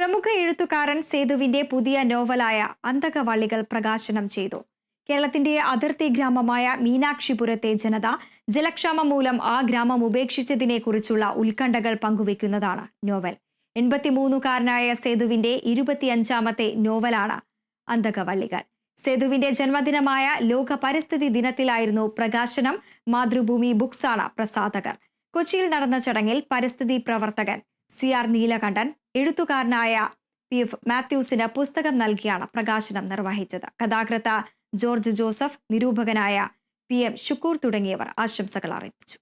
പ്രമുഖ എഴുത്തുകാരൻ സേതുവിന്റെ പുതിയ നോവലായ അന്തകവള്ളികൾ പ്രകാശനം ചെയ്തു. കേരളത്തിന്റെ അതിർത്തി ഗ്രാമമായ മീനാക്ഷിപുരത്തെ ജനത ജലക്ഷാമം മൂലം ആ ഗ്രാമം ഉപേക്ഷിച്ചതിനെക്കുറിച്ചുള്ള ഉത്കണ്ഠകൾ പങ്കുവെക്കുന്നതാണ് നോവൽ. എൺപത്തിമൂന്നുകാരനായ സേതുവിന്റെ ഇരുപത്തിയഞ്ചാമത്തെ നോവലാണ് അന്തകവള്ളികൾ. സേതുവിന്റെ ജന്മദിനമായ ലോക പരിസ്ഥിതി ദിനത്തിലായിരുന്നു പ്രകാശനം. മാതൃഭൂമി ബുക്സാണ് പ്രസാധകർ. കൊച്ചിയിൽ നടന്ന ചടങ്ങിൽ പരിസ്ഥിതി പ്രവർത്തകൻ സി ആർ നീലകണ്ഠൻ എഴുത്തുകാരനായ പി എഫ് മാത്യൂസിന് പുസ്തകം നൽകിയാണ് പ്രകാശനം നിർവഹിച്ചത്. കഥാകൃത്ത് ജോർജ് ജോസഫ് നിരൂപകനായ പി എം ഷുക്കൂർ തുടങ്ങിയവർ ആശംസകൾ അറിയിച്ചു.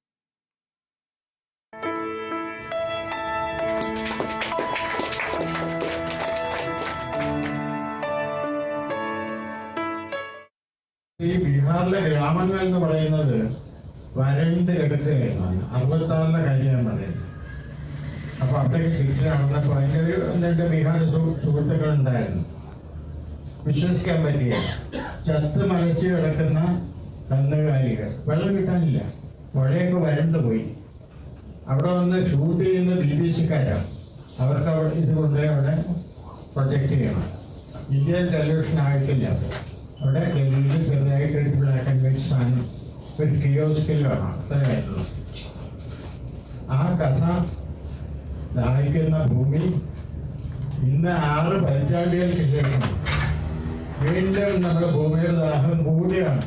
ഈ ബീഹാറിലെ ഗ്രാമങ്ങൾ എന്ന് പറയുന്നത് വരണ്ട് കിടക്കുകയാണ് അറുപത്താറിലെ കാര്യം പറയുന്നത് അപ്പൊ അവിടേക്ക് ശിക്ഷ നടന്നപ്പോ അതിന്റെ ഒരു സു- സുഹൃത്തുക്കൾ ഉണ്ടായിരുന്നു വിശ്വസിക്കാൻ പറ്റിയ ചത്ത് മലച്ച് കിടക്കുന്ന കന്നുകാലികൾ വെള്ളം കിട്ടാനില്ല. പുഴയൊക്കെ വരണ്ടു പോയി. അവിടെ വന്ന് ഷൂട്ട് ചെയ്യുന്ന ബി ബി സിക്കാരാണ് അവർക്ക് അവിടെ ഇത് കൊണ്ടുപോയി അവിടെ പ്രൊജക്റ്റ് ചെയ്യണം. ഇന്ത്യൻ ടെലിവിഷൻ ആയിട്ടില്ല. അവിടെ ടെലിവിഷൻ ചെറുതായിട്ട് ഒരു ബ്ലാക്ക് ആൻഡ് വൈറ്റ് സാധനം. ഒരു കിയോസ്കിൽ വേണം. അത്രയായിട്ടുള്ളൂ ആ കഥ ദാഹിക്കുന്ന ഭൂമി ഇന്ന് ആറ് പതിറ്റാണ്ടുകൾക്ക് ശേഷം വീണ്ടും നമ്മുടെ ഭൂമിയുടെ ദാഹം കൂടുകയാണ്